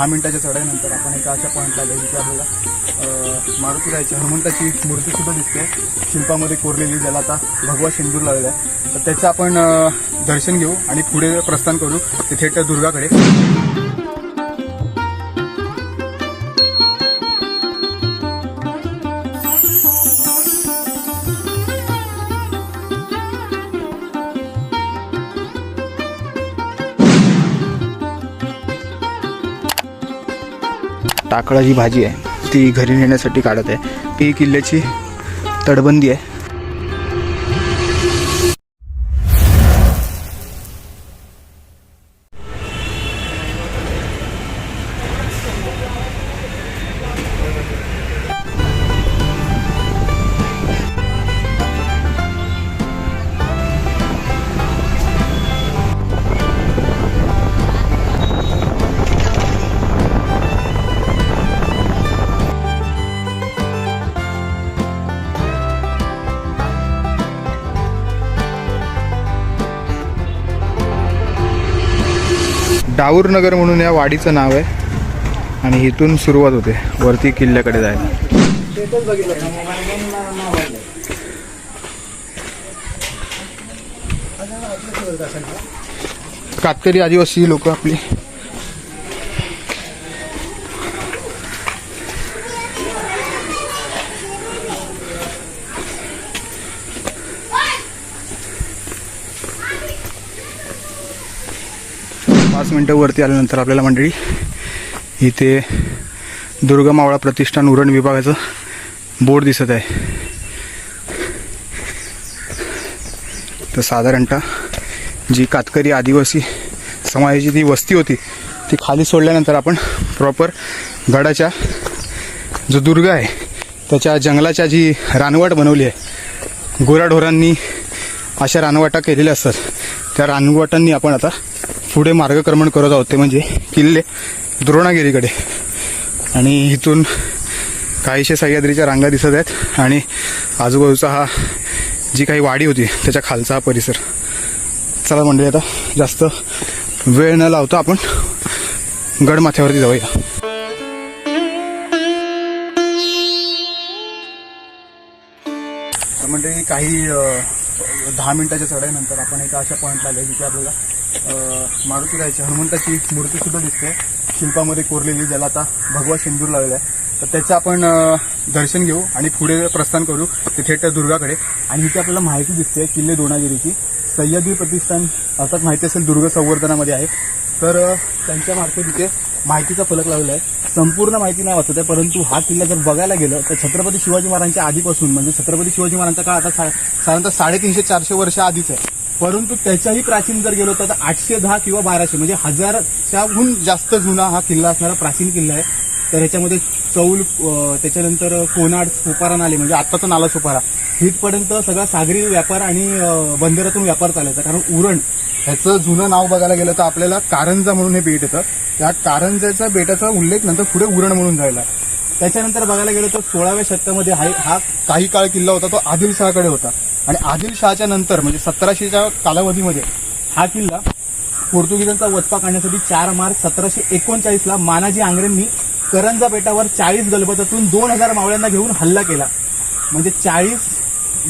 दहा मिनिटाच्या चढाईनंतर आपण एका अशा पॉईंटला आलो जिथे आपल्याला मारुती राहायची हनुमंताची मूर्तीसुद्धा दिसते. शिल्पामध्ये कोरलेली ज्याला आता भगवा शेंदूर लावलेला आहे. तर त्याचं आपण दर्शन घेऊ आणि पुढे प्रस्थान करू. ते थेट दुर्गाकडे. काकळा जी भाजी आहे ती घरी नेण्यासाठी काढत आहे. ती किल्ल्याची तटबंदी आहे. डाऊर म्हणून या वाडीचं नाव आहे. आणि इथून सुरुवात होते. वरती किल्ल्याकडे जायला. कातकरी आदिवासी लोक आपली. पाच मिनटं वरती आल्यानंतर आपल्याला मंडळी इथे दुर्गा मावळा प्रतिष्ठान उरण विभागाचं बोर्ड दिसत आहे. तर साधारणतः जी कातकरी आदिवासी समाजाची जी वस्ती होती ती खाली सोडल्यानंतर आपण प्रॉपर गडाच्या जो दुर्ग आहे त्याच्या जंगलाच्या जी रानवाट बनवली आहे गुराढोरांनी अशा रानवाटा केलेल्या असतात. त्या रानवाटांनी आपण आता पुढे मार्गक्रमण करत आहोत ते म्हणजे किल्ले द्रोणागिरीकडे. आणि इथून काहीशे सह्याद्रीच्या रांगा दिसत आहेत आणि आजूबाजूचा हा जी काही वाडी होती त्याच्या खालचा हा परिसर. चला मंडळी आता जास्त वेळ न लावता आपण गडमाथ्यावरती जाऊया. तर काही दहा मिनिटाच्या चढाईनंतर आपण एका अशा पॉईंटला आलो जिथे आपल्याला मारुती राहायची हनुमंताची मूर्ती सुद्धा दिसते. शिल्पामध्ये कोरलेली ज्याला आता भगवा शेंदूर लावलेला आहे. तर त्याचं आपण दर्शन घेऊ आणि पुढे प्रस्थान करू ते थेट दुर्गाकडे. आणि इथे आपल्याला माहिती दिसते किल्ले दोनागिरीची. सह्याद्री प्रतिष्ठान अर्थात माहिती असेल दुर्ग संवर्धनामध्ये आहे. तर त्यांच्यामार्फत त्यांच्या इथे माहितीचा फलक लावलेला आहे संपूर्ण माहिती नाही वाचत आहे परंतु हा किल्ला जर बघायला गेलं तर छत्रपती शिवाजी महाराजांच्या आधीपासून म्हणजे छत्रपती शिवाजी महाराजांचा काळ आता सा- साधारणतः साडेतीनशे चारशे वर्ष आधीच आहे. परंतु त्याच्याही प्राचीन जर गेलो तर आठशे दहा किंवा बाराशे म्हणजे हजारच्याहून जास्त जुना हा किल्ला असणारा प्राचीन किल्ला आहे. तर ह्याच्यामध्ये चौल त्याच्यानंतर कोनाड सोपारा नाले म्हणजे आत्ताचा नाला सोपारा. इथपर्यंत सगळा सागरी व्यापार आणि बंदरातून व्यापार चालायचा. कारण उरण ह्याचं जुनं नाव बघायला गेलं तर आपल्याला कारंजा म्हणून हे बेट येतं. त्या कारंजाच्या बेटाचा उल्लेख नंतर पुढे उरण म्हणून झाला आहे त्याच्यानंतर बघायला गेलं तर सोळाव्या शतकामध्ये हा हा काही काळ किल्ला होता तो आदिलशहाकडे होता. आणि आदिलशहाच्या नंतर म्हणजे सतराशेच्या कालावधीमध्ये हा किल्ला पोर्तुगीजांचा वचपा काढण्यासाठी चार मार्च सतराशे एकोणचाळीसला मानाजी आंग्रेंनी करंजा बेटावर चाळीस गलबतातून दोन हजार मावळ्यांना घेऊन हल्ला केला. म्हणजे चाळीस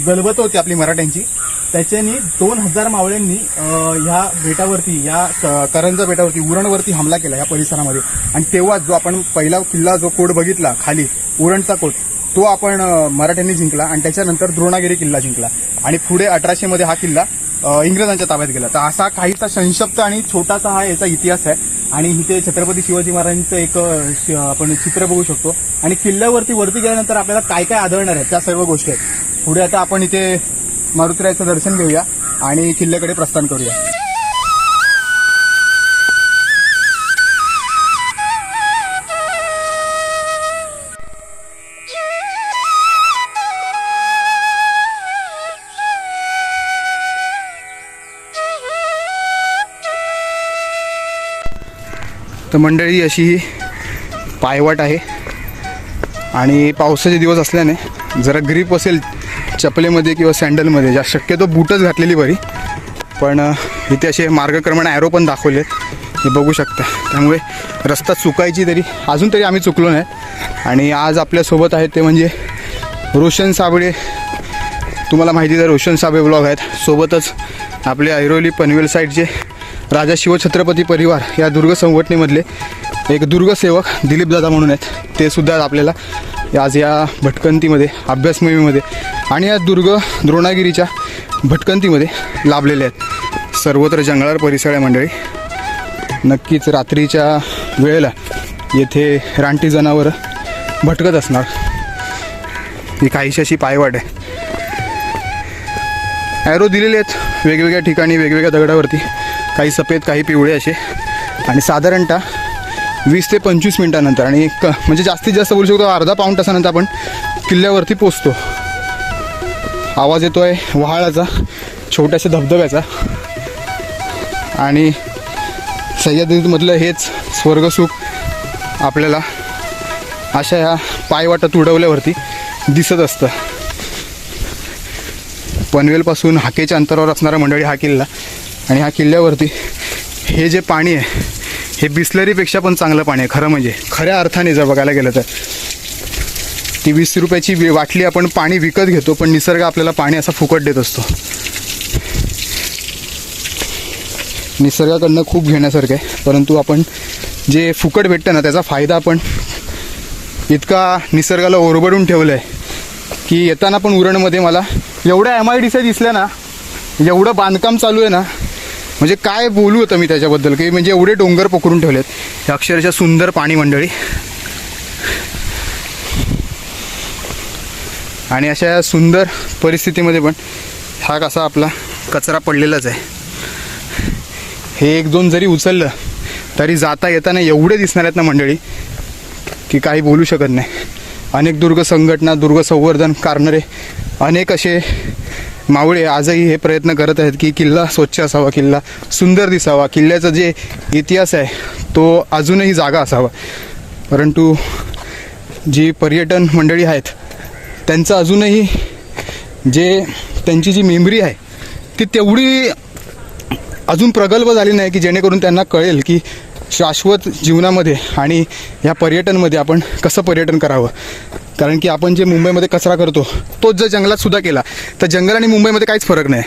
गलबत होती आपली मराठ्यांची. त्याच्यानी दोन हजार मावळ्यांनी ह्या बेटावरती या करंजा बेटावरती उरणवरती हमला केला या परिसरामध्ये. आणि तेव्हा जो आपण पहिला किल्ला जो कोड बघितला खाली उरणचा कोट तो आपण मराठ्यांनी जिंकला आणि त्याच्यानंतर द्रोणागिरी किल्ला जिंकला. आणि पुढे अठराशे मध्ये हा किल्ला इंग्रजांच्या ताब्यात गेला. तर असा काहीसा संक्षप्त आणि छोटासा हा याचा इतिहास आहे. आणि इथे छत्रपती शिवाजी महाराजांचं एक आपण चित्र बघू शकतो. आणि किल्ल्यावरती वरती गेल्यानंतर आपल्याला काय काय आढळणार आहे त्या सर्व गोष्टी आहेत. पुढे आता आपण इथे मारुतीरायचं दर्शन घेऊया आणि किल्ल्याकडे प्रस्थान करूया. तर मंडळी अशी ही पायवाट आहे. आणि पावसाचे दिवस असल्याने जरा ग्रीप असेल चपलेमध्ये किंवा सँडलमध्ये ज्या शक्यतो बूटच घातलेली बरी. पण इथे असे मार्गक्रमण ॲरो पण दाखवलेत. हे बघू शकता. त्यामुळे रस्ता चुकायची तरी अजून तरी आम्ही चुकलो नाही. आणि आज आपल्यासोबत आहेत ते म्हणजे रोशन साबळे. तुम्हाला माहिती आहे रोशन साबळे ब्लॉग आहेत. सोबतच आपले ऐरोली पनवेल साईडचे राजा शिवछत्रपती परिवार या दुर्ग संघटनेमधले एक दुर्गसेवक दिलीप दादा म्हणून आहेत. ते सुद्धा आपल्याला. आज या भटकंतीमध्ये अभ्यास मोहिमेमध्ये आणि या दुर्ग द्रोणागिरीच्या भटकंतीमध्ये लाभलेले आहेत. सर्वत्र जंगलावर परिसर आहे मंडळी. नक्कीच रात्रीच्या वेळेला येथे रानटी जनावरं भटकत असणार. ही काहीशी अशी पायवाट आहे. ॲरो दिलेले आहेत वेगवेगळ्या ठिकाणी वेगवेगळ्या दगडावरती. काही सफेद काही पिवळे असे. आणि साधारणतः वीस ते पंचवीस मिनटानंतर आणि एक म्हणजे जास्तीत जास्त बोलू शकतो अर्धा पाऊण तासानंतर आपण किल्ल्यावरती पोचतो. आवाज येतो आहे वहाळाचा छोट्याशा धबधब्याचा. आणि सह्याद्रीमधलं हेच स्वर्गसुख आपल्याला अशा ह्या पायवाटात उडवल्यावरती दिसत असतं. पनवेलपासून हाकेच्या अंतरावर असणारा मंडळी हा किल्ला आणि ह्या किल्ल्यावरती हे जे पाणी आहे हे बिस्लरीपेक्षा पण चांगलं पाणी आहे खरं म्हणजे. खऱ्या अर्थाने जर बघायला गेलं तर. ती वीस रुपयाची वाटली आपण पाणी विकत घेतो पण निसर्ग आपल्याला पाणी असा फुकट देत असतो. निसर्गाकडनं खूप घेण्यासारखं आहे परंतु आपण जे फुकट भेटतं ना त्याचा फायदा आपण इतका निसर्गाला ओरबडून ठेवलं आहे की येताना पण उरणमध्ये मला एवढ्या एम आय डी सी दिसल्या ना एवढं बांधकाम चालू आहे ना म्हणजे काय बोलू होतं मी त्याच्याबद्दल? की म्हणजे एवढे डोंगर पकडून ठेवलेत. अक्षरशः सुंदर पाणी मंडळी. आणि अशा सुंदर परिस्थितीमध्ये पण हा कसा आपला कचरा पडलेलाच आहे. हे एक दोन जरी उचललं तरी जाता येताना एवढे दिसणार आहेत ना मंडळी की काही बोलू शकत नाही. अनेक दुर्ग संघटना दुर्ग संवर्धन कारणारे अनेक असे मावळे आजही हे प्रयत्न करत आहेत की किल्ला स्वच्छ असावा किल्ला सुंदर दिसावा. किल्ल्याचा जे इतिहास आहे तो अजूनही जागा असावा. परंतु जी पर्यटन मंडळी आहेत त्यांचं अजूनही जे त्यांची जी मेमरी आहे ती तेवढी अजून प्रगल्भ झाली नाही की जेणेकरून त्यांना कळेल की शाश्वत जीवनामध्ये आणि या पर्यटनमध्ये आपण कसं पर्यटन करावं. कारण की आपण जे मुंबईमध्ये कचरा करतो तोच जर जंगलात सुद्धा केला तर जंगल आणि मुंबईमध्ये काहीच फरक नाही.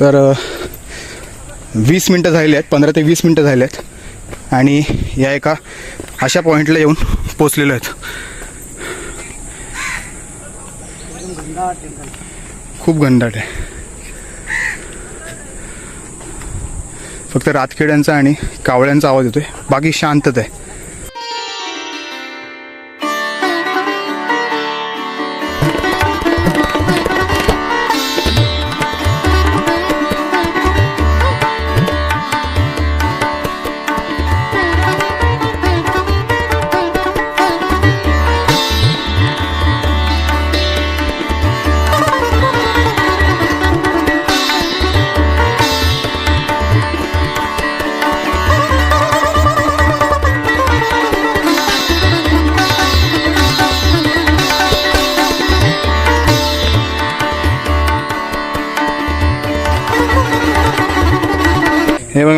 तर वीस मिनटं झालेली आहेत पंधरा ते वीस मिनटं झाले आहेत आणि या एका अशा पॉईंटला येऊन पोचलेलो आहेत. खूप घनदाट आहे. फक्त रातखेड्यांचा आणि कावळ्यांचा आवाज येतोय. बाकी शांतता आहे.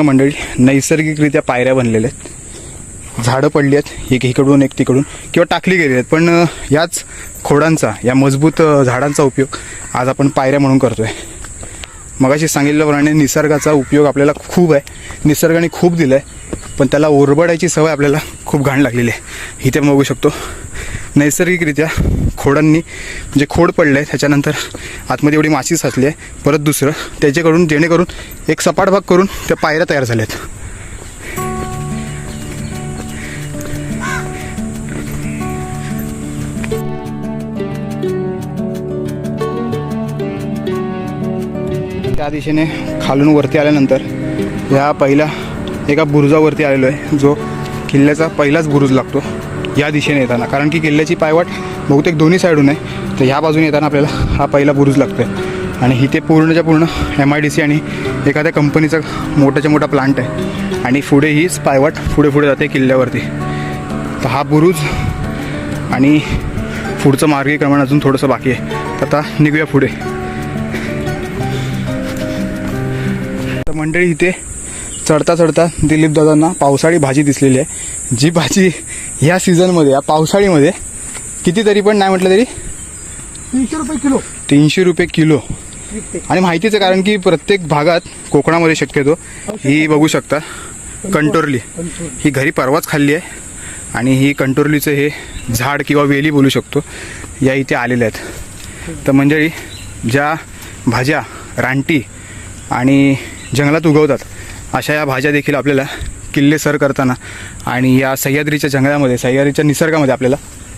मंडळी नैसर्गिकरित्या पायऱ्या बनलेल्या आहेत. झाडं पडली आहेत एक इकडून एक तिकडून किंवा टाकली गेली आहेत. पण याच खोडांचा या मजबूत झाडांचा उपयोग आज आपण पायऱ्या म्हणून करतोय. मगाशी सांगितल्याप्रमाणे निसर्गाचा उपयोग आपल्याला खूप आहे. निसर्गाने खूप दिलं आहे पण त्याला ओरबडायची सवय आपल्याला खूप घाण लागलेली आहे. इथे बघू शकतो. नैसर्गिकरित्या खोडांनी म्हणजे खोड पडलं आहे त्याच्यानंतर आतमध्ये एवढी माशी साचली आहे परत दुसरं. त्याच्याकडून जेणेकरून एक सपाट भाग करून त्या पायऱ्या तयार झाल्या आहेत त्या दिशेने खालून वरती आल्यानंतर या पहिल्या एका बुरुजावरती आलेलो आहे जो किल्ल्याचा पहिलाच बुरुज लागतो. या दिशेने येताना. कारण की किल्ल्याची पायवाट बहुतेक दोन्ही साईडून आहे. तर ह्या बाजूने येताना आपल्याला हा पहिला बुरुज लागतो आहे आणि इथे पूर्णच्या पूर्ण एम आय डी सी आणि एखाद्या कंपनीचा मोठाच्या मोठा प्लांट आहे. आणि पुढे हीच पायवाट पुढे पुढे जाते किल्ल्यावरती. तर हा बुरुज आणि पुढचं मार्गीक्रमण अजून थोडंसं बाकी आहे. तर आता निघूया पुढे. तर मंडळी इथे चढता चढता दिलीप दादांना पावसाळी भाजी दिसलेली आहे. जी भाजी ह्या सीझनमध्ये या पावसाळीमध्ये कितीतरी पण नाही म्हटलं तरी? तीनशे रुपये किलो. तीनशे रुपये किलो. आणि माहितीच आहे कारण की प्रत्येक भागात कोकणामध्ये शक्यतो ही बघू शकता कंटोरली. ही घरी परवाच खाल्ली आहे आणि ही कंटोरलीचं हे झाड किंवा वेली बोलू शकतो या इथे आलेल्या आहेत. तर मंडळी ज्या भाज्या रानटी आणि जंगलात उगवतात अशा या भाज्या देखील आपल्याला किल्ले सर करताना आणि या सह्याद्रीच्या जंगलामध्ये सह्याद्रीच्या निसर्गामध्ये आपल्याला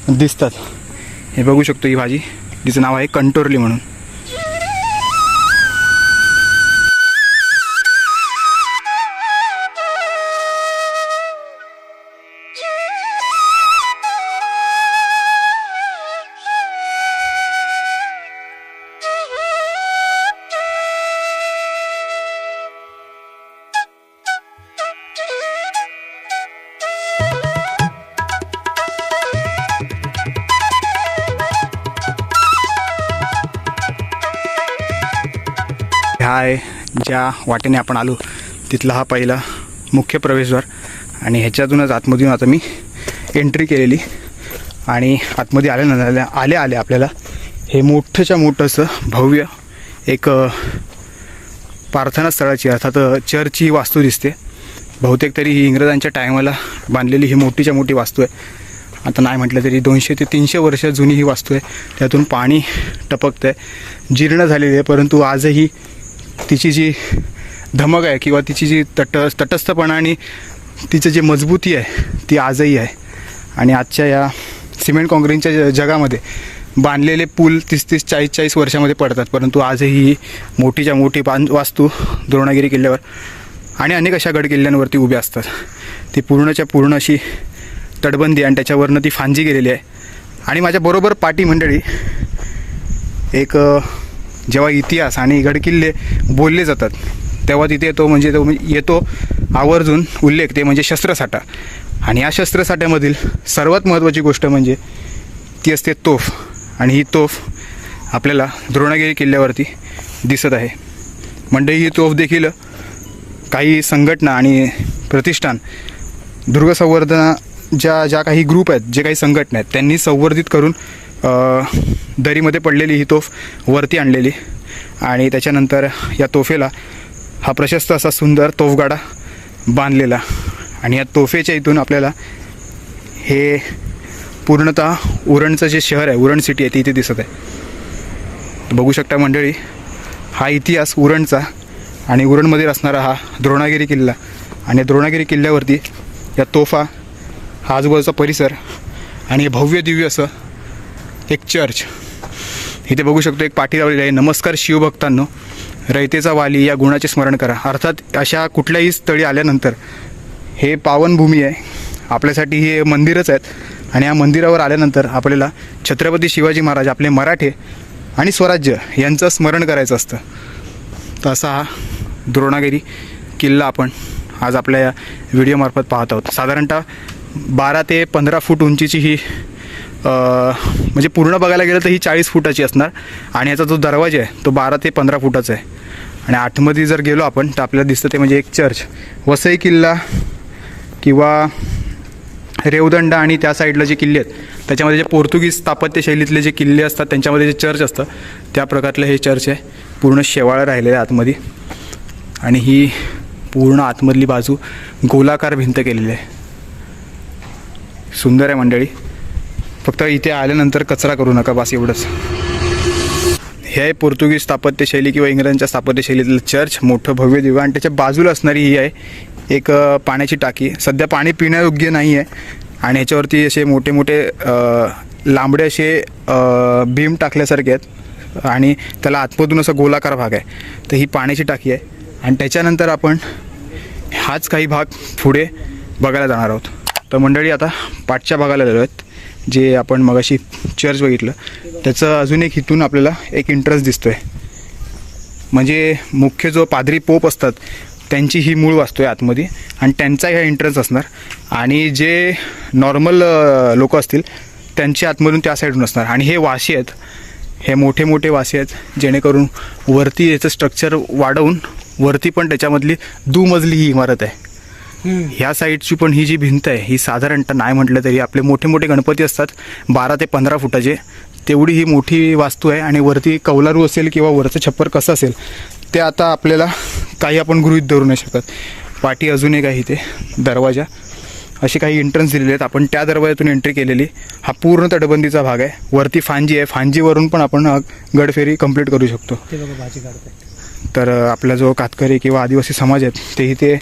दिसतात. हे बघू शकतो ही भाजी तिचं नाव आहे कंटोरली म्हणून. आहे ज्या वाटेने आपण आलो तिथला हा पहिला मुख्य प्रवेशद्वार. आणि ह्याच्यातूनच आतमधून आता मी एंट्री केलेली. आणि आतमध्ये आल्यानंतर आले आले आपल्याला हे मोठंच्या मोठं असं भव्य एक प्रार्थना स्थळाची अर्थात चर्चची ही वास्तू दिसते. बहुतेक तरी ही इंग्रजांच्या टायमाला बांधलेली ही मोठीच्या मोठी वास्तू आहे. आता नाही म्हटलं तरी दोनशे ते तीनशे वर्ष जुनी ही वास्तू आहे. त्यातून पाणी टपकतं आहे जीर्ण झालेली आहे परंतु आजही तिची जी धमक आहे किंवा तिची जी तट तटस्थपणा आणि तिचं जी मजबूती आहे ती आजही आहे. आणि आजच्या या सिमेंट काँक्रीटच्या ज- जगामध्ये बांधलेले पूल तीस तीस चाळीस चाळीस वर्षामध्ये पडतात परंतु आजही ही मोठीच्या मोठी बांध वास्तू द्रोणागिरी किल्ल्यावर आणि अनेक अशा गड किल्ल्यांवरती उभ्या असतात. ती पूर्णच्या पूर्ण अशी तटबंदी आणि त्याच्यावरनं ती फांजी गेलेली आहे. आणि माझ्या बरोबर मंडळी एक जेव्हा इतिहास आणि गडकिल्ले बोलले जातात तेव्हा तिथे येतो म्हणजे तो येतो आवर्जून उल्लेख ते म्हणजे शस्त्रसाठा. आणि या शस्त्रसाठ्यामधील सर्वात महत्त्वाची गोष्ट म्हणजे ती असते तोफ. आणि ही तोफ आपल्याला द्रोणागिरी किल्ल्यावरती दिसत आहे. मंडई ही तोफ देखील काही संघटना आणि प्रतिष्ठान दुर्ग संवर्धना ज्या ज्या काही ग्रुप आहेत जे काही संघटना आहेत त्यांनी संवर्धित करून दरीमध्ये पडलेली ही तोफ वरती आणलेली आणि त्याच्यानंतर या तोफेला हा प्रशस्त असा सुंदर तोफगाडा बांधलेला आणि या तोफेच्या इथून आपल्याला हे पूर्णतः उरणचं जे शहर आहे उरण सिटी आहे ती इथे दिसत आहे. बघू शकता मंडळी हा इतिहास उरणचा आणि उरणमध्ये असणारा हा द्रोणागिरी किल्ला आणि द्रोणागिरी किल्ल्यावरती या तोफा हा आजूबाजूचा परिसर आणि हे भव्य दिव्य असं एक चर्च. इथे बघू शकतो एक पाठी लावलेली आहे. नमस्कार शिवभक्तांनो. रयतेचा वाली या गुणाचे स्मरण करा. अर्थात अशा कुठल्याही स्थळी आल्यानंतर हे पावनभूमी आहे. आपल्यासाठी हे मंदिरच आहेत. आणि या मंदिरावर आल्यानंतर आपल्याला छत्रपती शिवाजी महाराज आपले मराठे आणि स्वराज्य यांचं स्मरण करायचं असतं. तर असा हा द्रोणागिरी किल्ला आपण आज आपल्या या व्हिडिओमार्फत पाहत आहोत. साधारणतः बारा ते पंधरा फूट उंचीची ही म्हणजे पूर्ण बघायला गेलं तर ही चाळीस फुटाची असणार. आणि याचा जो दरवाजा आहे तो बारा ते पंधरा फुटाचा आहे. आणि आतमध्ये जर गेलो आपण तर आपल्याला दिसतं ते म्हणजे एक चर्च. वसई किल्ला किंवा रेवदंडा आणि त्या साईडला जे किल्ले आहेत त्याच्यामध्ये जे पोर्तुगीज स्थापत्य शैलीतले जे किल्ले असतात त्यांच्यामध्ये जे चर्च असतं त्या प्रकारलं हे चर्च आहे. पूर्ण शेवाळं राहिलेलं आहे आतमध्ये. आणि ही पूर्ण आतमधली बाजू गोलाकार भिंत केलेली आहे. सुंदर आहे मंडळी. फक्त इथे आल्यानंतर कचरा करू नका बस एवढंच. हे आहे पोर्तुगीज स्थापत्यशैली किंवा इंग्रजांच्या स्थापत्यशैलीतलं चर्च मोठं भव्य दिव्य आणि त्याच्या बाजूला असणारी ही आहे एक पाण्याची टाकी. सध्या पाणी पिण्यायोग्य नाही आहे. आणि ह्याच्यावरती असे मोठे मोठे लांबडे असे भीम टाकल्यासारखे आहेत. आणि त्याला आतमधून असा गोलाकार भाग आहे. तर ही पाण्याची टाकी आहे. आणि त्याच्यानंतर आपण हाच काही भाग पुढे बघायला जाणार आहोत. तर मंडळी आता पाठच्या भागाला आलेलो आहेत जे आपण मगाशी चर्च बघितलं त्याचं अजून एक इथून आपल्याला एक इंटरेस्ट दिसतोय. म्हणजे मुख्य जो पादरी पोप असतात त्यांची ही मूळ वास्तू आहे आतमध्ये आणि त्यांचा ह्या इंटरेस्ट असणार. आणि जे नॉर्मल लोक असतील त्यांचे आतमधून त्या साईडून असणार. आणि हे वाशी आहेत. हे मोठे मोठे वासी आहेत जेणेकरून वरती याचं स्ट्रक्चर वाढवून वरती पण त्याच्यामधली दुमजली ही इमारत आहे. ह्या साईडची पण ही जी भिंत आहे ही साधारणतः नाही म्हटलं तरी आपले मोठे मोठे गणपती असतात बारा ते पंधरा फुटाचे. तेवढी ही मोठी वास्तू आहे आणि वरती कौलारू असेल किंवा वरचं छप्पर कसं असेल ते आता आपल्याला काही आपण गृहीत धरू नाही शकत. पाठी अजून एक आहे इथे दरवाजा. असे काही एंट्रन्स दिलेले आहेत. आपण त्या दरवाजातून एंट्री केलेली. हा पूर्ण तटबंदीचा भाग आहे. वरती फांजी आहे. फांजीवरून पण आपण गडफेरी कंप्लीट करू शकतो. ते तर आपला जो कातकरी किंवा आदिवासी समाज आहेत ते इथे अ,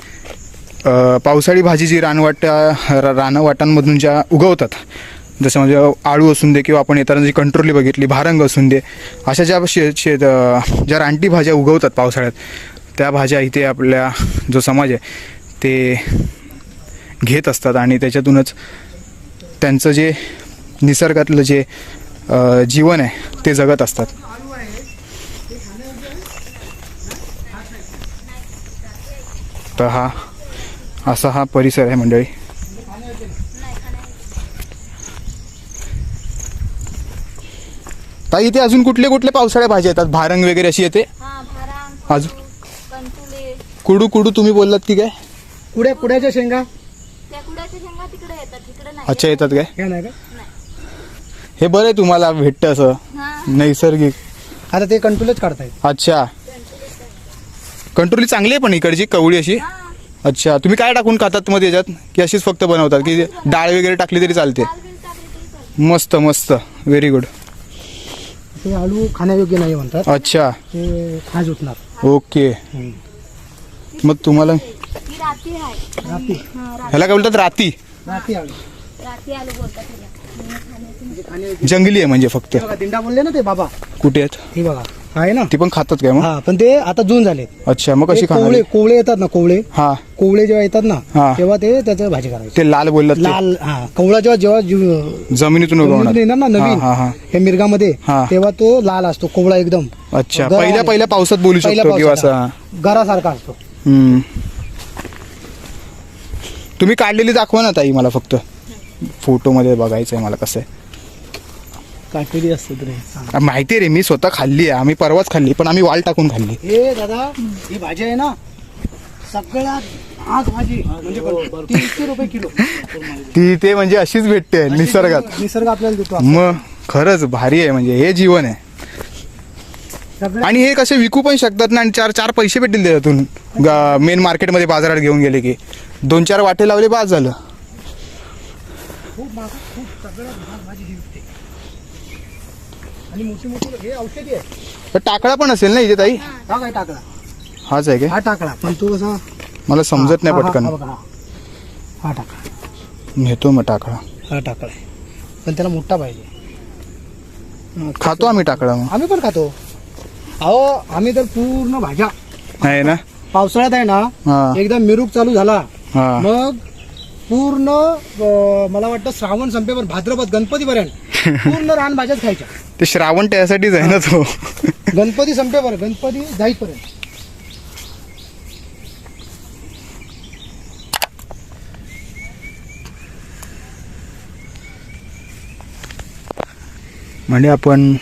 पावसाळी भाजी जी रानवाटा रा- रानवाटांमधून ज्या उगवतात जसं म्हणजे आळू असून दे किंवा आपण येताना जी कंट्रोली बघितली भारंग असून दे अशा ज्या शे शेत ज्या रानटी भाज्या उगवतात पावसाळ्यात त्या भाज्या इथे आपल्या जो समाज आहे ते घेत असतात आणि त्याच्यातूनच त्यांचं जे निसर्गातलं जे जीवन आहे ते जगत असतात. तर हा असा हा परिसर आहे मंडळी. ताई इथे अजून कुठले कुठले पावसाळ्या भाज्या येतात? भारंग वगैरे अशी येते? हा भारांग अजून? कंटुले कुडू कुडू तुम्ही बोललात की काय? कुड्या कुड्याच्या शेंगा? त्या कुड्याच्या शेंगा तिकडे येतात तिकडे नाही. अच्छा येतात काय? ह्या नाही का? हे बरं आहे तुम्हाला भेटतं असं. हा. नैसर्गिक. आता ते कंट्रोलच काढतायत. अच्छा. कंट्रोली चांगली आहे पण इकडची कवळी अशी? अच्छा तुम्ही काय टाकून खातात मध्ये याच्यात की अशीच फक्त बनवतात की डाळ वगैरे टाकली तरी चालते. मस्त मस्त. व्हेरी गुड ते आळू खाण्यायोग्य नाही म्हणतात. अच्छा. ते खाज उठणार. ओके. मग तुम्हाला? ही राती. आहे राती हा राती ह्याला काय बोलतात? राती. आलू. बोलतात खाण्यायोग्य जंगली आहे म्हणजे फक्त. बघा दिंडा बोलले ना ते बाबा. कुठे आहेत? हे बघा. आहे ना ती पण खातात काय मग हा पण ते आता जून झाले अच्छा मग कशी खाणार कोवळे कोवळे येतात ना कोवळे हा कोवळे जेव्हा येतात हा. ना तेव्हा ते त्याचं भाजी करायची ते लाल बोललात ते. लाल हा कवळा जेव्हा जेव्हा जमिनीतून उगवणार येणार ना नवीन हा, हा, हा. हे मिरगामध्ये हा. तेव्हा तो लाल असतो कोवळा एकदम अच्छा गरा पहिल्या आहे. पहिल्या पावसात बोलू पहिल्या शकतो किंवा असं. गरासारखा असतो हम्म. तुम्ही काढलेली दाखवा ना ताई मला फक्त फोटो मध्ये बघायचंय मला कसं आहे काटेरी असतो तरी आ, माहिती आहे रे मी स्वतः खाल्ली आहे आम्ही परवाच खाल्ली पण आम्ही वाल टाकून खाल्ली. हे दादा ही भाजी आहे ना सगळ्यात आग भाजी. म्हणजे पण तीनशे रुपये किलो. ती ते म्हणजे अशीच भेटते निसर्गात. निसर्ग आपल्याला देतो मग खरंच भारी आहे म्हणजे हे जीवन आहे. सगळ्या आणि हे कसे विकू पण शकतात ना आणि चार चार पैसे भेटतील त्याच्यातून. मेन मार्केटमध्ये बाजारात घेऊन गेले की. दोन चार वाटे लावले बाद झालं. खूप महाग खूप सगळ्यात महाग भाजी ही आणि मोठी मोठी हे औषधी आहे तर टाकळा पण असेल ना इथे ताई? हा काय टाकला हाच आहे काय? हा टाकला पण तो कसा मला समजत नाही हा, हा, पटकन. हा बघा, हा. हा टाकला नेतो मग टाकळा. हा टाकला पण त्याला मोठा पाहिजे. खातो आम्ही टाकळा मग. आम्ही पण खातो. अहो आम्ही तर पूर्ण भाज्या. आहे ना? पावसाळ्यात आहे ना हा. एकदा मिरूक चालू झाला. हा. मग पूर्ण अं, मला वाटतं श्रावण संपेपर्यंत भाद्रपद गणपतीपर्यंत पूर्ण रानभाज्याच खायच्या. ते श्रावण त्यासाठीच आहे ना तो. गणपती संपेपर्यंत गणपती जाईपर्यंत. म्हणजे आपण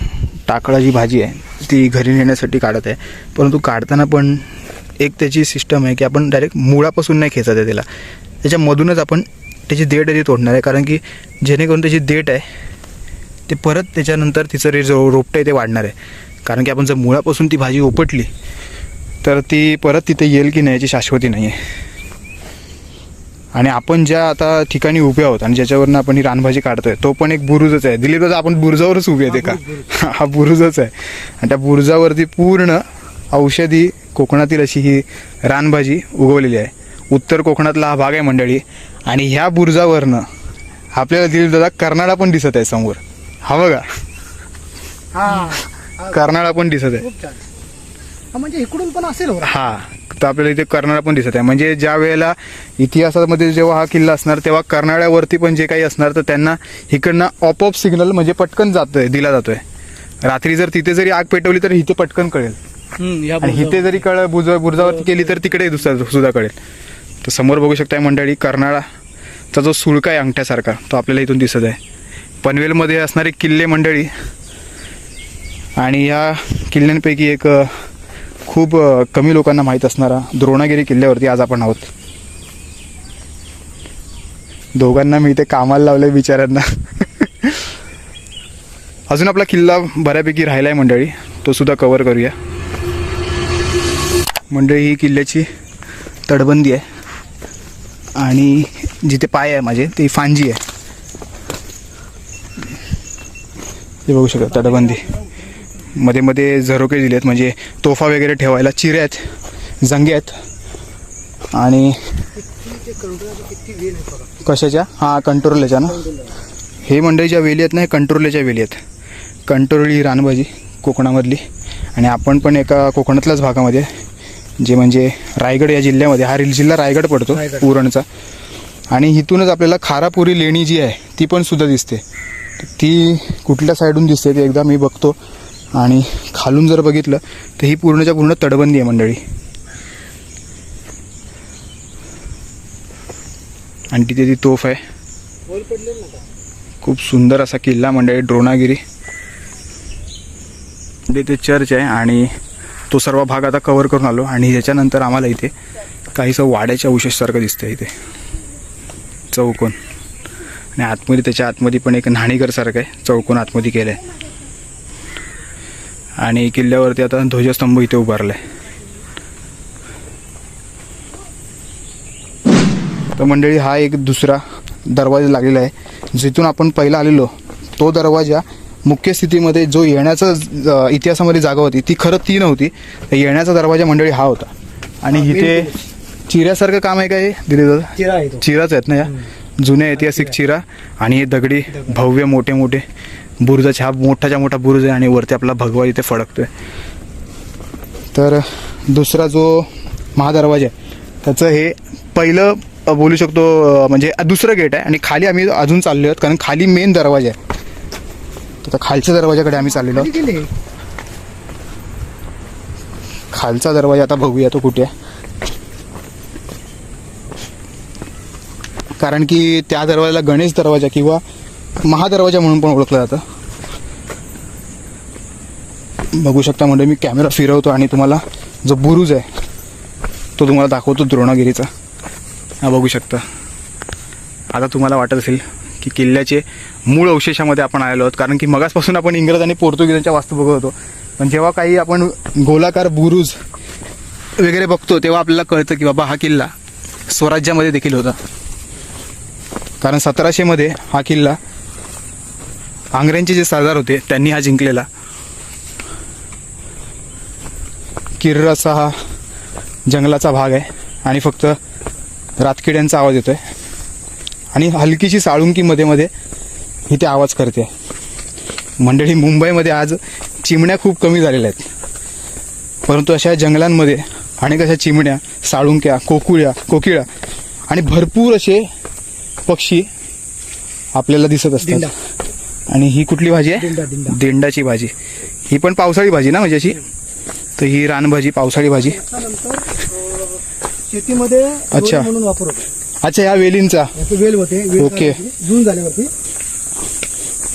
टाकळा जी भाजी आहे ती घरी नेण्यासाठी काढत आहे. परंतु काढताना पण एक त्याची सिस्टम आहे की आपण डायरेक्ट मुळापासून नाही खेचत आहे त्याला त्याच्यामधूनच आपण त्याची देठ ती तोडणार आहे. कारण की जेणेकरून त्याची देठ आहे ते परत त्याच्यानंतर तिचं रे जो रोपटं आहे ते वाढणार आहे. कारण की आपण जर मुळापासून ती भाजी उपटली तर ती परत तिथे येईल की नाही याची शाश्वती नाही आहे आणि आपण ज्या आता ठिकाणी उभे आहोत आणि ज्याच्यावरनं आपण ही रानभाजी काढतोय तो पण एक बुरुजच आहे. दिलीप दादा आपण बुरुजावरच उभे आहेत का? हा बुरुजच आहे. आणि त्या बुरुजावरती पूर्ण औषधी कोकणातील अशी ही रानभाजी उगवलेली आहे. उत्तर कोकणातला हा भाग आहे मंडळी. आणि ह्या बुरुजावरनं आपल्याला दिलीप दादा कर्नाळा पण दिसत आहे समोर. हा बघा. हा. कर्नाळा पण दिसत आहे. खूप छान. हा म्हणजे इकडून पण असेल हो. हा तर आपल्याला इथे कर्नाळा पण दिसत आहे. म्हणजे ज्या वेळेला इतिहासामध्ये जेव्हा हा किल्ला असणार तेव्हा कर्नाळ्यावरती पण जे काही असणार तर त्यांना इकडनं ऑप ऑफ सिग्नल म्हणजे पटकन जातोय दिला जातोय. रात्री जर तिथे जरी आग पेटवली तर इथे पटकन कळेल. आणि इथे जरी कळ बुज बुरजावरती केली तर तिकडे दुसरा सुद्धा कळेल. तर समोर बघू शकताय मंडळी कर्नाळाचा जो सुळका आहे अंगठ्यासारखा तो आपल्याला इथून दिसत आहे. पनवेलमध्ये असणारे किल्ले मंडळी आणि या किल्ल्यांपैकी एक खूप कमी लोकांना माहीत असणारा द्रोणागिरी किल्ल्यावरती आज आपण आहोत. दोघांना मी इथे कामाला लावलंय बिचाऱ्यांना. अजून आपला किल्ला बऱ्यापैकी राहिला आहे मंडळी तो सुद्धा कवर करूया. मंडळी ही किल्ल्याची तटबंदी आहे. आणि जिथे पाय आहे माझे ते फांजी आहे. हे बघू शकता तटबंदी. मध्ये मध्ये झरोके दिले आहेत म्हणजे तोफा वगैरे ठेवायला चिरे आहेत जंगे आहेत. आणि कशाच्या? हां कंट्रोलच्या ना? हे मंडळी ज्या वेली आहेत ना हे कंट्रोलच्या वेली आहेत. कंट्रोली रानभाजी कोकणामधली. आणि आपण पण एका कोकणातल्याच भागामध्ये जे म्हणजे रायगड या जिल्ह्यामध्ये हा जिल्हा रायगड पडतो. उरणचा आणि इथूनच आपल्याला खारापुरी लेणी जी आहे ती पण सुद्धा दिसते. ती कुठल्या साईडून दिसते ते एकदा मी बघतो. आणि खालून जर बघितलं तर ही पूर्णच्या पूर्ण तडबंदी आहे मंडळी. आणि तिथे ती तोफ आहे. खूप सुंदर असा किल्ला मंडळी द्रोणागिरी. इथे चर्च आहे आणि तो सर्व भाग आता कवर करून आलो. आणि ह्याच्यानंतर आम्हाला इथे काहीसं वाड्याच्या अवशेषसारखं दिसतं इथे. चौकोन. आणि आतमध्ये त्याच्या आतमध्ये पण एक न्हाणीघरसारखं आहे चौकोन आतमध्ये केलं आहे आणि किल्ल्यावरती आता ध्वजस्तंभ इथे उभारला आहे तर मंडळी हा एक दुसरा दरवाजा लागलेला आहे. जिथून आपण पहिला आलेलो तो दरवाजा मुख्य स्थितीमध्ये जो येण्याचा इतिहासामध्ये जागा होती ती खरं ती नव्हती. तर येण्याचा दरवाजा मंडळी हा होता. आणि इथे चिऱ्यासारखं काम आहे का हे दिले दादा? चिराच आहेत ना या? जुन्या ऐतिहासिक चिरा आणि हे दगडी भव्य मोठे मोठे बुरुजाचे हा मोठाच्या मोठा बुरुज आहे आणि वरती आपला भगवा इथे फडकतोय. तर दुसरा जो महादरवाजा आहे त्याचं हे पहिलं बोलू शकतो म्हणजे दुसरं गेट आहे आणि खाली आम्ही अजून चाललो आहोत कारण खाली मेन दरवाजा आहे. तर खालच्या दरवाजाकडे आम्ही चाललेलो आहोत. खालचा दरवाजा आता बघूया तो कुठे आहे. कारण की त्या दरवाजाला गणेश दरवाजा किंवा महादरवाजा म्हणून पण ओळखलं जातं. बघू शकता म्हणजे मी कॅमेरा फिरवतो आणि तुम्हाला जो बुरुज आहे तो तुम्हाला दाखवतो द्रोणागिरीचा. हा बघू शकता. आता तुम्हाला वाटत असेल की किल्ल्याचे मूळ अवशेषामध्ये आपण आलेलो आहोत कारण की मगासपासून आपण इंग्रज आणि पोर्तुगीजांच्या वास्तू बघत होतो. पण जेव्हा काही आपण गोलाकार बुरुज वगैरे बघतो तेव्हा आपल्याला कळतं की बाबा हा किल्ला स्वराज्यामध्ये देखील होता. कारण सतराशेमध्ये हा किल्ला आंग्र्यांचे जे सरदार होते त्यांनी हा जिंकलेला. किर्र असा हा जंगलाचा भाग आहे आणि फक्त रातकिड्यांचा आवाज येतोय. आणि हलकीशी साळुंकी मध्ये मध्ये इथे आवाज करते. मंडळी मुंबईमध्ये आज चिमण्या खूप कमी झालेल्या आहेत. परंतु अशा जंगलांमध्ये अनेक अशा चिमण्या साळुंक्या कोकुळ्या कोकिळा आणि भरपूर असे पक्षी आपल्याला दिसत दिंडा. असतात आणि ही कुठली भाजी आहे? दिंडा, दिंडा. दिंडाची भाजी. ही पण पावसाळी भाजी ना म्हणजे अशी? तर ही रानभाजी पावसाळी भाजी. अं, शेतीमध्ये अच्छा. म्हणून वापर होतो. अच्छा ह्या वेलींचा. याचे वेल होते वेल ओके. झाल्यावरती, जून झाल्यावरती.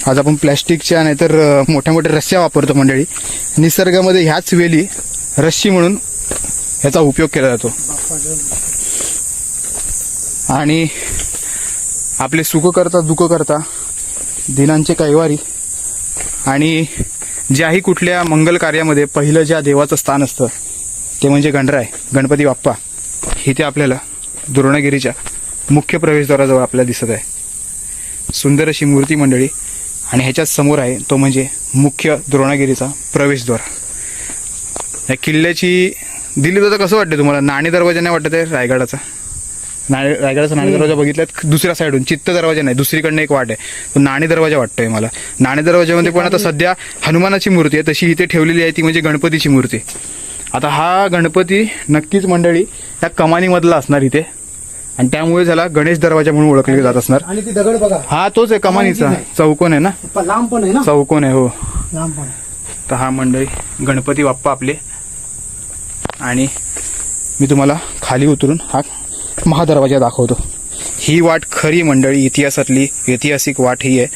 आज आपण प्लॅस्टिकच्या नाहीतर अ, मोठ्या मोठ्या रस्स्या वापरतो मंडळी. निसर्गामध्ये ह्याच वेली रस्सी म्हणून ह्याचा उपयोग केला जातो. आणि आपले सुख करता दुःख करता दिनांचे कैवारी आणि ज्याही कुठल्या मंगल कार्यामध्ये पहिलं ज्या देवाचं स्थान असतं ते म्हणजे गणराय गणपती बाप्पा. इथे आपल्याला द्रोणगिरीच्या मुख्य प्रवेशद्वाराजवळ आपल्याला दिसत आहे. सुंदर अशी मूर्ती मंडळी. आणि ह्याच्याच समोर आहे तो म्हणजे मुख्य द्रोणागिरीचा प्रवेशद्वार. या किल्ल्याची दिल्ली तर कसं वाटतं तुम्हाला? नाणे दरवाजा नाही वाटत आहे रायगडाचा? नाणे रायगडाचा नाणे दरवाजा बघितलात दुसऱ्या साईडून. चित्त दरवाजा नाही दुसरीकडनं एक वाट आहे. तो नाणे दरवाजा वाटतोय मला. नाणे दरवाजामध्ये पण आता सध्या हनुमानाची मूर्ती आहे तशी इथे ठेवलेली आहे ती म्हणजे गणपतीची मूर्ती आता हा गणपती नक्कीच मंडळी त्या कमानीमधला असणार इथे. आणि त्यामुळे त्याला गणेश दरवाजा म्हणून ओळखले जात असणार. आणि ती दगड बघा. हा तोच आहे कमानीचा. चौकोन आहे ना? प- लांब पण आहे ना? चौकोन आहे हो. लांब पण आहे. तर हा मंडळी गणपती बाप्पा आपले. आणि मी तुम्हाला खाली उतरून हा महादरवाजा दाखवतो. ही वाट खरी मंडळी इतिहासातली ऐतिहासिक वाट ही आहे.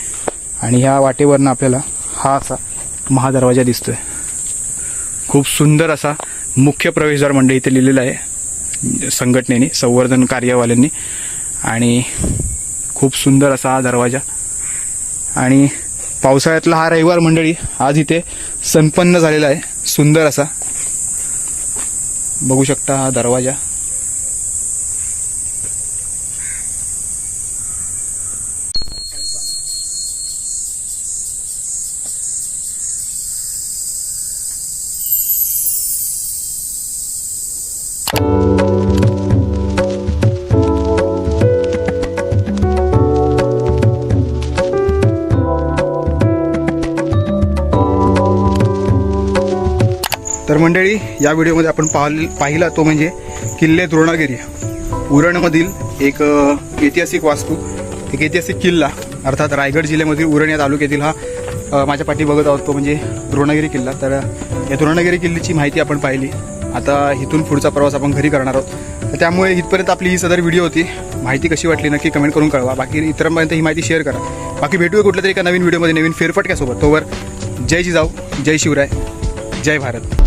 आणि ह्या वाटेवरनं आपल्याला हा असा महादरवाजा दिसतोय. खूप सुंदर असा मुख्य प्रवेशद्वार मंडळ इथे लिहिलेलं आहे संघटनेने संवर्धन कार्यवाल्यांनी. आणि खूप सुंदर असा हा दरवाजा. आणि पावसाळ्यातला हा रविवार मंडळी आज इथे संपन्न झालेला आहे. सुंदर असा. बघू शकता हा दरवाजा. तर मंडळी या व्हिडिओमध्ये आपण पाहिल पाहिला तो म्हणजे किल्ले द्रोणागिरी. उरणमधील एक ऐतिहासिक वास्तू एक ऐतिहासिक किल्ला अर्थात रायगड जिल्ह्यामधील उरण या तालुक्यातील हा माझ्या पाठी बघत आहोत तो म्हणजे द्रोणागिरी किल्ला. तर या द्रोणागिरी किल्ल्याची माहिती आपण पाहिली. आता इथून पुढचा प्रवास आपण घरी करणार आहोत. तर त्यामुळे इथपर्यंत आपली ही सदर व्हिडिओ होती. माहिती कशी वाटली नक्की कमेंट करून कळवा. बाकी इतरांपर्यंत ही माहिती शेअर करा. बाकी भेटूया कुठल्या तरी एका नवीन व्हिडिओमध्ये. नवीन फेरफटक्यासोबत. तोवर जय जिजाऊ जय शिवराय जय भारत.